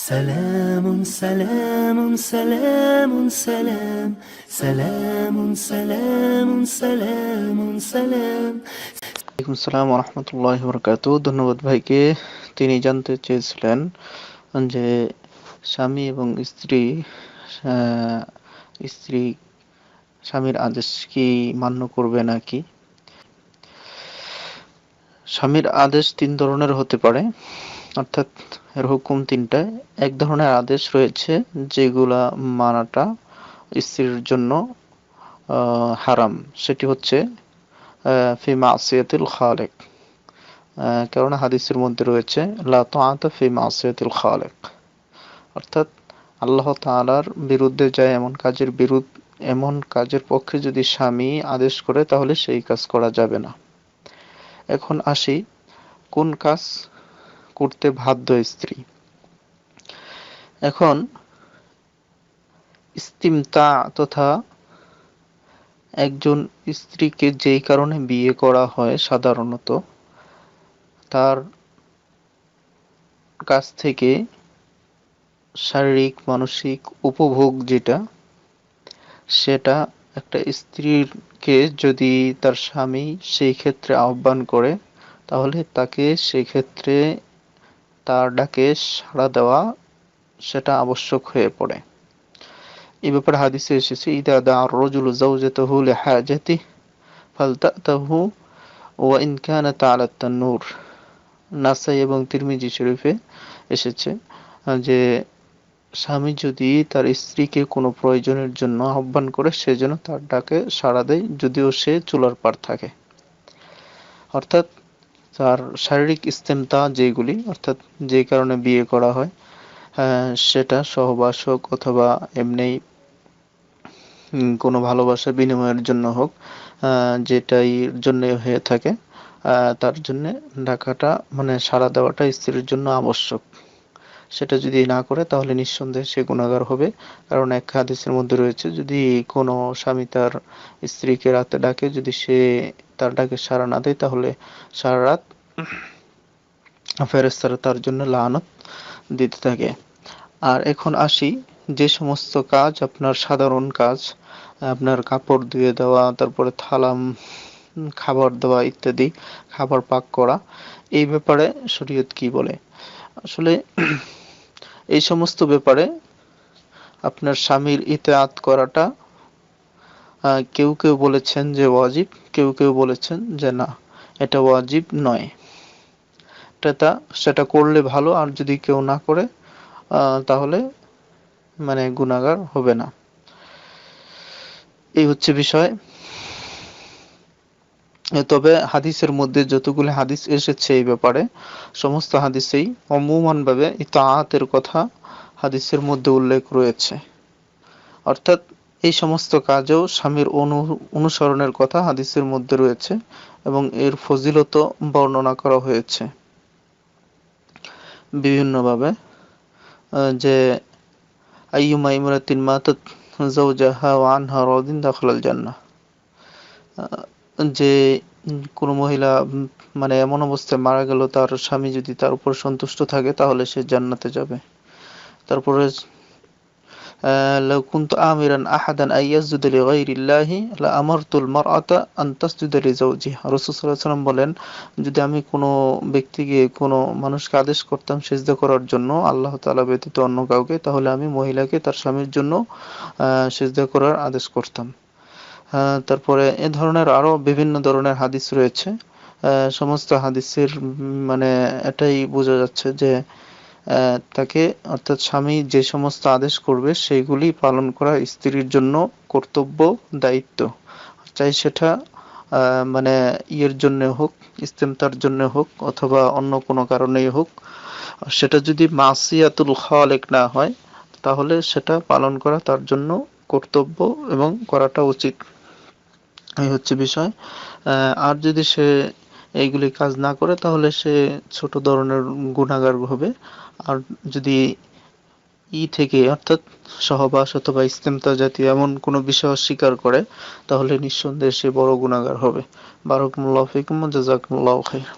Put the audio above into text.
سلام سلام سلام سلام سلام سلام سلام سلام ওয়ালাইকুম আসসালাম রহমতুল্লাহ বরকাত ধন্যবাদ ভাইকে তিনি জানতে চেয়েছিলেন যে স্বামী এবং স্ত্রী আহ, স্ত্রী স্বামীর আদেশ কি মান্য করবে নাকি স্বামীর আদেশ তিন ধরনের হতে পারে। অর্থাৎ এর হুকুম তিনটা। এক ধরনের আদেশ রয়েছে যেগুলা মানাটা স্ত্রীর জন্য হারাম। সেটি হচ্ছে ফি মাসিয়াতিল খালেক। কেননা হাদিসের মধ্যে রয়েছে, লা তাআতা ফি মাসিয়াতিল খালেক। অর্থাৎ আল্লাহ তাআলার বিরুদ্ধে যায় এমন কাজের বিরুদ্ধ, এমন কাজের পক্ষে যদি স্বামী আদেশ করে, তাহলে সেই কাজ করা যাবে না। এখন আসি, কোন কাজ করতে বাধ্য স্ত্রী? এখন, ইস্তিমতা তথা একজন স্ত্রীকে যেই কারণে বিয়ে করা হয় সাধারণত, তার কাছ থেকে শারীরিক, মানসিক উপভোগ যেটা, সেটা একটা স্ত্রীকে যদি তার স্বামী সেই ক্ষেত্রে আহ্বান করে, তাহলে তাকে সেই ক্ষেত্রে তার ডাকে সাড়া দেওয়া সেটা আবশ্যক হয়ে পড়ে। এ ব্যাপারে হাদিসে এসেছে, ইদা দা আর রজুল জাওজাতাহু লিহাজাতি ফালতাতাহু ওয়া ইন কানাত আলা তান্নুর। নাসাই এবং তিরমিজি শরীফে এসেছে যে স্বামী যদি তার স্ত্রীকে কোনো প্রয়োজনের জন্য আহ্বান করে, সে যেন তার ডাকে সাড়া দেয়, যদিও সে চুলার পার থাকে। অর্থাৎ তার শারীরিক ইস্তেমতা যেগুলি অর্থাৎ যে কারণে বিয়ে করা হয় সেটা হোক অথবা এমনি কোনো ভালোবাসা বিনিময়ের জন্য হোক যেটাই জন্য হয়ে থাকে তার জন্য ডাকাটা মানে সাড়া দেওয়াটা স্ত্রীর জন্য আবশ্যক। সেটা যদি না করে, তাহলে নিঃসন্দেহে সে গুণাগার হবে। কারণ এক হাদিসের মধ্যে রয়েছে, যদি কোনো স্বামী তার স্ত্রীকে রাতে ডাকে, যদি সে তার ডাকে সাড়া না দেয়, তাহলে সারা রাত ফেরেস্তারা তার জন্য লানত দিতে থাকে। আর এখন আসি, যে সমস্ত কাজ, আপনার সাধারণ কাজ, আপনার কাপড় ধুয়ে দেওয়া, তারপরে থালাম, খাবার দেওয়া ইত্যাদি, খাবার পাক করা, এই ব্যাপারে শরীয়ত কি বলে? আসলে এই সমস্ত ব্যাপারে আপনার স্বামীর ইতাআত করাটা কেউ কেউ বলেছেন যে ওয়াজিব, কেউ কেউ বলেছেন যে না, এটা ওয়াজিব নয়। এটা, সেটা করলে ভালো, আর যদি কেউ না করে তাহলে মানে গুনাহগার হবে না। এই হচ্ছে বিষয়। তবে হাদিসের মধ্যে যতগুলো হাদিস এসেছে এই ব্যাপারে, সমস্ত হাদিসেই অমুমান ভাবে ইতাআতের কথা হাদিসের মধ্যে উল্লেখ রয়েছে। অর্থাৎ এই সমস্ত কাজেও স্বামীর অনু, অনুসরণের কথা হাদিসের মধ্যে রয়েছে এবং এর ফজিলত বর্ণনা করা হয়েছে। বিভিন্নভাবে যে আইয়ুমা ইমরাতিন মাতাত যাওজাহা ওয়া আনহা রাদিন দাখালাল জান্নাহ। যে উম, কোনো মহিলা উম, মানে এমন অবস্থায় মারা গেল তার স্বামী যদি তার উপর সন্তুষ্ট থাকে তাহলে সে জান্নাতে যাবে তারপরে আহ, لو كنت آمرا أحدا أن يسجد لغير الله لأمرت المرأة أن تسجد لزوجها রাসূল সাল্লাল্লাহু আলাইহি ওয়াসাল্লাম বলেন যদি আমি কোনো ব্যক্তিকে কোনো মানুষকে আদেশ করতাম সিজদা করার জন্য আল্লাহ তাআলা ব্যতীত অন্য কাউকে তাহলে আমি মহিলাকে তার স্বামীর জন্য আহ, সিজদা করার আদেশ করতাম আহ, তারপরে এ ধরনের আরও বিভিন্ন ধরনের হাদিস রয়েছে। সমস্ত হাদিসের মানে এটাই বোঝা যাচ্ছে যে তাকে অর্থাৎ স্বামী যে সমস্ত আদেশ করবে, সেইগুলি পালন করা স্ত্রীর জন্য কর্তব্য, দায়িত্ব। চাই সেটা মানে ইয়ের জন্য হোক, ইস্তেমতার জন্য হোক, অথবা অন্য কোনো কারণেই হোক। সেটা যদি মাসিয়াতুল খালেক না হয়, তাহলে সেটা পালন করা তার জন্য কর্তব্য এবং করাটা উচিত। এই হচ্ছে বিষয়। আর যদি সে এইগুলি কাজ না করে, তাহলে সে ছোট ধরনের গুণাগার হবে। আর যদি ই থেকে, অর্থাৎ সহবাস অথবা ইস্তেমতা জাতীয় এমন কোনো বিষয় অস্বীকার করে, তাহলে নিঃসন্দেহে সে বড় গুনাগার হবে। বারকমুল্লাহ ফিকুম ওয়া জাযাকুমুল্লাহু খাইর।